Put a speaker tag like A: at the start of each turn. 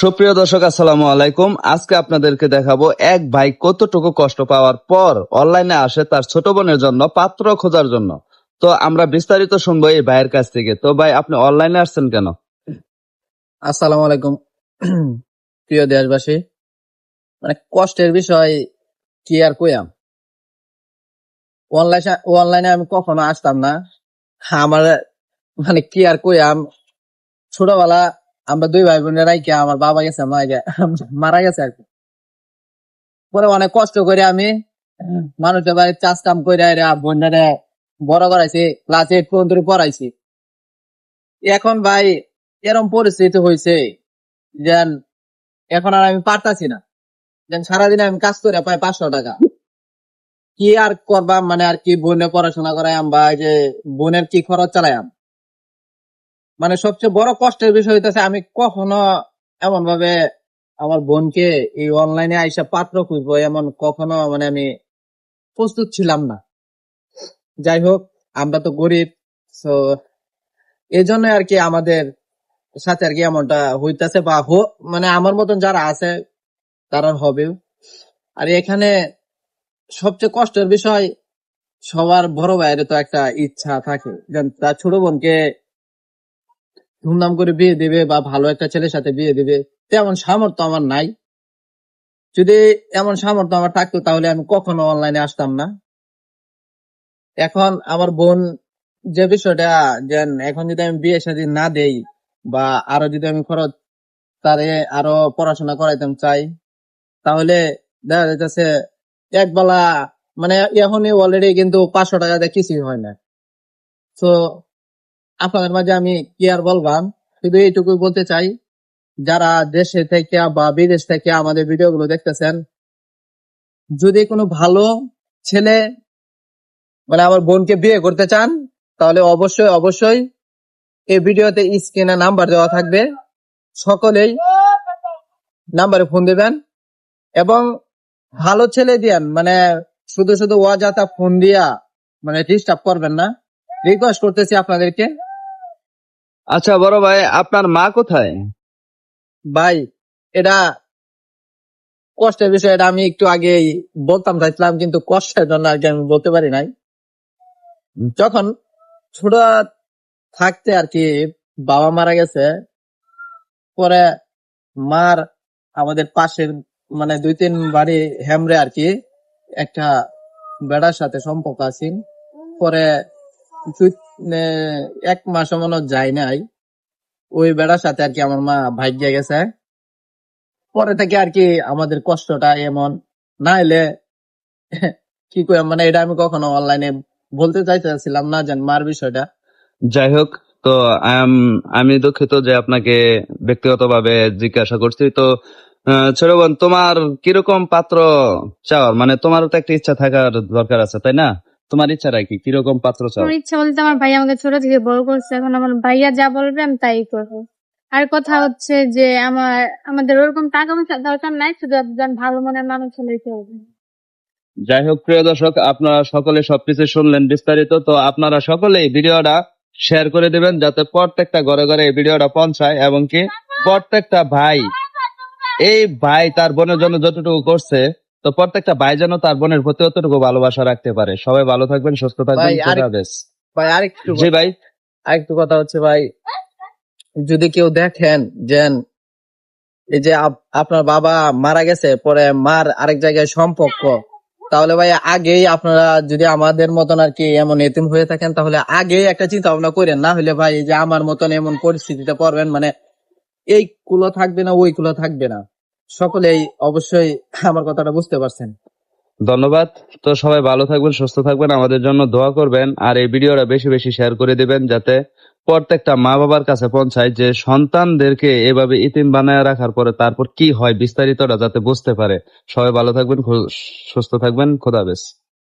A: সুপ্রিয় দর্শক, আসসালামু আলাইকুম। আজকে আপনাদেরকে দেখাবো এক ভাই কতটুকু কষ্ট পাওয়ার পর অনলাইনে আসে তার ছোট বোনের জন্য পাত্র খোঁজার জন্য। তো আমরা বিস্তারিত শুনব এই ভাইয়ের কাছ থেকে। তো ভাই, আপনি অনলাইনে আসছেন কেন?
B: আসসালামু আলাইকুম। প্রিয় দেশবাসী মানে কষ্টের বিষয় কি আর কইয়াম? অনলাইনে অনলাইনে আমি কখনো আসতাম না। আমার মানে কি আর কইয়াম? ছোটবেলা আমরা দুই ভাই বোনের রাইকে আমার বাবা গেছে মারা গেছে আর কি। পরে অনেক কষ্ট করে আমি, মানুষের বাড়ি চাষ কাম করে বোনরে বড় করাইছি ক্লাস এইট পর্যন্ত পড়াইছি। এখন ভাই, এরম পরিস্থিতি হয়েছে যেন এখন আর আমি পারতাছি না। যেন সারাদিন আমি কাজ করে পাই পাঁচশো টাকা। কি আর করবাম মানে আর কি বোনে পড়াশোনা করাইম বা এই যে বোনের কি খরচ চালাইম মানে সবচেয়ে বড় কষ্টের বিষয় হইতেছে, আমি কখনো এমন ভাবে আমার বোনকে এই অনলাইনে আইসা পাত্র খুঁজবো এমন কখনো মানে আমি প্রস্তুত ছিলাম না। যাই হোক, আমরা তো গরিব তো এই জন্য আর কি আমাদের সাথে আর কি এমনটা হইতাছে বা হো- মানে আমার মতন যারা আছে, তারা হবে। আর এখানে সবচেয়ে কষ্টের বিষয়, সবার বড় ভাইয়ের তো একটা ইচ্ছা থাকে। তার ছোট বোনকে ধুমধাম করে বিয়ে দিবে বা ভালো একটা ছেলের সাথে বিয়ে দিবে, তেমন সামর্থ্য আমার নাই। যদি এমন সামর্থ্য আমার থাকতো, তাহলে আমি কখনো অনলাইনে আসতাম না। এখন আমার বোন যে বিষয়টা, যে এখন যদি আমি বিয়ে শাদী না দেই বা আরও যদি আমি খরচ তারে আরও পড়াশোনা করাইতাম চাই, তাহলে দেখা যাইতেছে এক বেলা মানে এখনই অলরেডি কিন্তু পাঁচশো টাকা দিয়ে কিছুই হয় না। তো আপনাদের মাঝে আমি কি আর বলবাম? শুধু এইটুকুই বলতে চাই, যারা দেশে থেকে বা বিদেশ থেকে আমাদের ভিডিও গুলো দেখতেছেন, যদি কোনো ভালো ছেলে মানে আমার বোনকে বিয়ে করতে চান, তাহলে অবশ্যই অবশ্যই এই ভিডিওতে স্ক্রিনে নাম্বার দেওয়া থাকবে। সকলেই নাম্বারে ফোন দিবেন এবং ভালো ছেলে দিয়ান মানে শুধু শুধু অযথা ফোন দিয়া মানে ডিস্টার্ব করবেন না। রিকোয়েস্ট করতেছি আপনাদেরকে।
A: আচ্ছা বড় ভাই, আপনার মা কোথায়?
B: ভাই, এটা কষ্টের বিষয়, এটা আমি একটু আগে বলতাম, চাইছিলাম, কিন্তু কষ্টের জন্য আর কি আমি বলতে পারি নাই। যখন ছোট থাকতে আর কি বাবা মারা গেছে, পরে মার আমাদের পাশের মানে দুই তিন বাড়ি হেমরে আর কি, একটা বেড়ার সাথে সম্পর্ক আছে। পরে দুই- এক মাস মনে যায় নাই। ওই বেড়ার সাথে আর কি আমার মা ভাগ্যে গেছে। পরে থেকে আর কি আমাদের কষ্টটা এমন। না এলে কি করে মানে এটা আমি কখনো অনলাইনে বলতে চাইতেছিলাম না জান মার বিষয়টা।
A: যাই হোক, তো আমি দুঃখিত যে আপনাকে ব্যক্তিগতভাবে জিজ্ঞাসা করছি। তো ছোট তোমার কীরকম পাত্র চাওয়ার? মানে তোমারও তো একটা ইচ্ছা থাকার দরকার আছে, তাই না? তোমার ইচ্ছাটা কি? কীরকম পাত্র চাও?
C: আমার ইচ্ছা বলতে আমার ভাই আমাকে ছোট থেকে বড় করছে এখন আমার ভাইয়া যা বলবে আমি তাই করব। আর কথা হচ্ছে যে আমার আমাদের ওরকম টাকা পয়সা দরকার নাই শুধু একজন ভালো মনের মানুষ হলেই চলবে।
A: যাই হোক প্রিয় দর্শক আপনারা সকলে সবকিছু শুনলেন বিস্তারিত তো আপনারা সকলেই ভিডিওটা শেয়ার করে দিবেন যাতে প্রত্যেকটা ঘরে ঘরে এই ভিডিওটা পৌঁছায় এবং কি প্রত্যেকটা ভাই এই ভাই তার বোনের জন্য যতটুকু করছে তো প্রত্যেকটা ভাই যেন তার বোনের প্রতি অতটুকু ভালোবাসা রাখতে পারে। সবাই ভালো থাকবেন সুস্থ থাকবেন
B: ভাই, আরেক-
A: খোদা
B: ভাই আরেকটু
A: জি ভাই।
B: আরেকটু কথা হচ্ছে ভাই যদি কেউ দেখেন যে এই যে আপ- আপনার বাবা মারা গেছে পরে মার আরেক জায়গায় সম্পর্ক তাহলে ভাই আগেই আপনারা যদি আমাদের মতন আর কি এমন এতিম হয়ে থাকেন তাহলে আগেই একটা চিন্তা ভাবনা করেন। না হলে ভাই এই যে আমার মতন এমন পরিস্থিতিতে পড়বেন মানে এই কুলো থাকবে না ওই কুলো থাকবে না। সকলেই অবশ্যই আমার কথাটা বুঝতে পারছেন।
A: ধন্যবাদ। তো সবাই ভালো থাকবেন, সুস্থ থাকবেন। আমাদের জন্য দোয়া করবেন আর এই ভিডিওটা বেশি বেশি শেয়ার করে দিবেন যাতে প্রত্যেকটা মা বাবার কাছে পৌঁছায় যে সন্তানদেরকে এভাবে ইতিম বানায় রাখার পরে তারপর কি হয় বিস্তারিতটা যাতে বুঝতে পারে। সবাই ভালো থাকবেন সুস্থ থাকবেন। খোদা হাফেজ।